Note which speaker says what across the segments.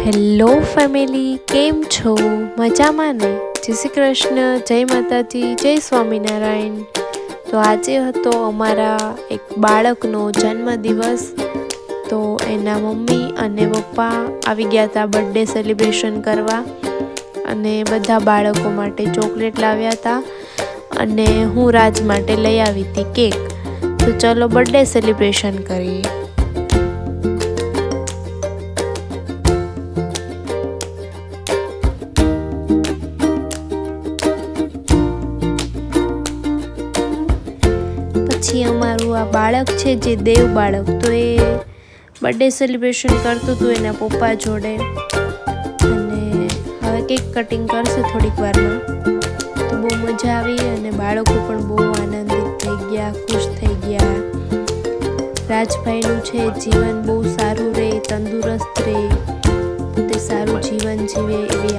Speaker 1: Hello family, કેમ છો? મજામાં ને? જય શ્રી કૃષ્ણ, જય માતાજી, જય સ્વામિનારાયણ. તો આજે હતો અમારા એક બાળકનો જન્મદિવસ. તો એના મમ્મી અને પપ્પા આવી ગયા હતા બર્થડે સેલિબ્રેશન કરવા. અને બધા બાળકો માટે ચોકલેટ લાવ્યા હતા અને હું રાજ માટે લઈ આવી હતી કેક તો ચલો બર્થડે સેલિબ્રેશન કરીએ. પછી અમારું આ બાળક છે જે દેવ બાળક, તો એ બર્થડે સેલિબ્રેશન કરતું હતું એના પપ્પા જોડે. અને હવે કેક કટિંગ કરશે થોડીક વારમાં. તો બહુ મજા આવી અને બાળકો પણ બહુ આનંદિત થઈ ગયા, ખુશ થઈ ગયા. રાજભાઈનું છે જીવન બહુ સારું રહે તંદુરસ્ત રહે તે સારું જીવન જીવે એવી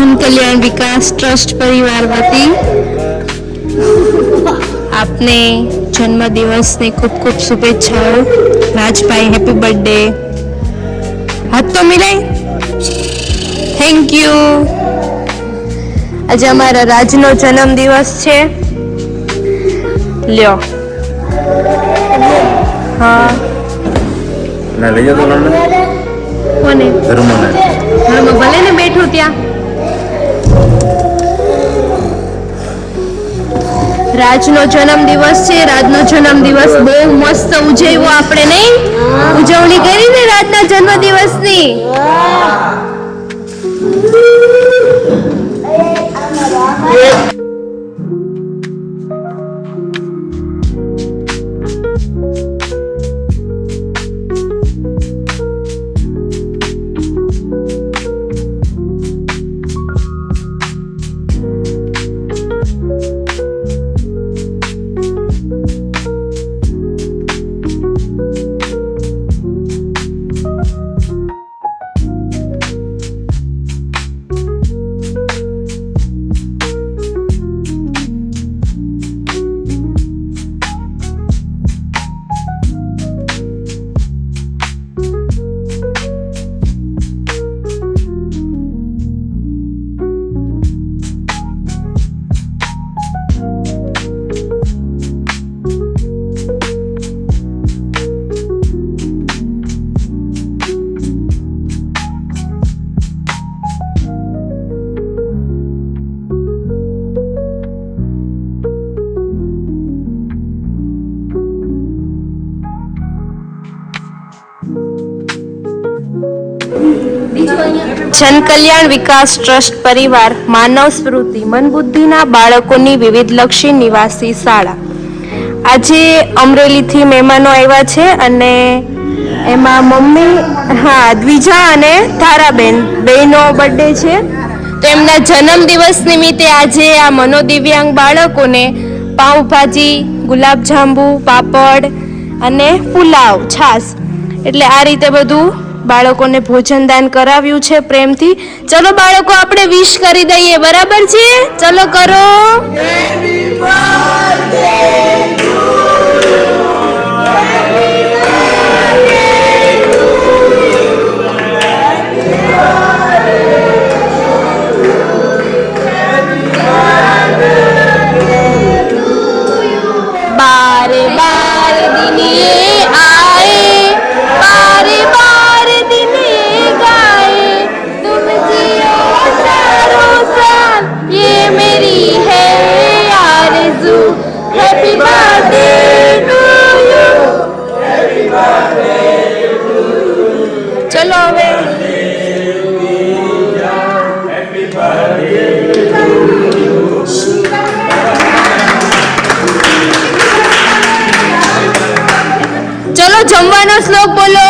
Speaker 1: જનકલ્યાણ વિકાસ ટ્રસ્ટ પરિવાર વતી આપને જન્મદિવસની ખૂબ ખૂબ શુભેચ્છાઓ. રાજભાઈ હેપી બર્થડે હાથ તો મિલાય. થેન્ક યુ આજે અમારા રાજનો જન્મદિવસ છે. લ્યો. હા.
Speaker 2: ના લઈ જતો
Speaker 1: કોને?
Speaker 2: ધર્મને.
Speaker 1: ઘરમાં ભલે ને બેઠું ત્યાં. રાજનો જન્મદિવસ છે, રાજનો જન્મદિવસ બહુ મસ્ત ઉજવ્યો આપણે નહીં? ઉજવણી કરી ને રાજના જન્મદિવસની
Speaker 3: જનકલ્યાણ વિકાસ ટ્રસ્ટ પરિવાર, માનવ સ્મૃતિ મનબુદ્ધિના બાળકોની વિવિધ લક્ષી નિવાસી શાળા. આજે અમરેલીથી મહેમાનો આવ્યા છે અને એમાં મમ્મી, હા, દ્વિજા અને તારાબેન બેનો બર્થડે છે. તો એમના જન્મદિવસ નિમિત્તે આજે આ મનોદિવ્યાંગ બાળકોને પાઉંભાજી, ગુલાબજાંબુ, પાપડ અને પુલાવ છાશ. એટલે આ રીતે બધું બાળકોને ભોજનદાન કરાવ્યું છે પ્રેમથી. ચલો બાળકો, આપણે વિશ કરી દઈએ. બરાબર છે? ચલો કરો. ચલો જમવાનો શ્લોક બોલો.